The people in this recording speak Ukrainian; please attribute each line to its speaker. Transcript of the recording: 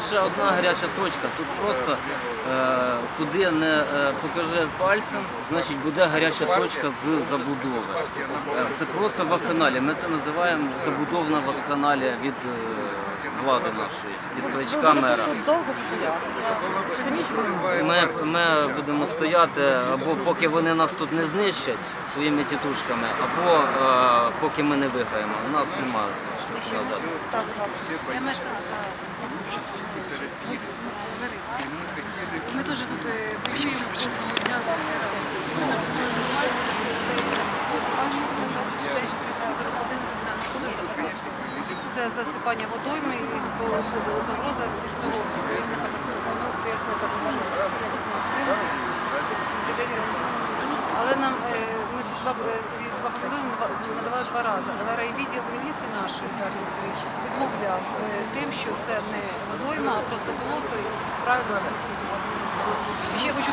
Speaker 1: лише одна гаряча точка. Тут просто е, куди не е, покаже пальцем, значить буде гаряча точка з забудови. Е, це просто вакханалія. Ми це називаємо забудовна вакханалія від е, влади нашої, від кличка мера. Ми, ми будемо стояти або поки вони нас тут не знищать своїми тітушками, або е, поки ми не виграємо. У нас немає
Speaker 2: так.
Speaker 3: Я мешканка Ми теж тут е, воюємо кожного дня це засипання водойми, такого, що була загроза від цього екологічна катастрофа. Ну, ясно, так можу. Я тут не один, дітей не було. Але нам е, ми ці два, ці два батальйони надавали два рази. Але райвідділ міліції нашої Дарницької відмовляв е, тим, що це не водойма, а просто болото і правильно поліція засипала. Ще хочу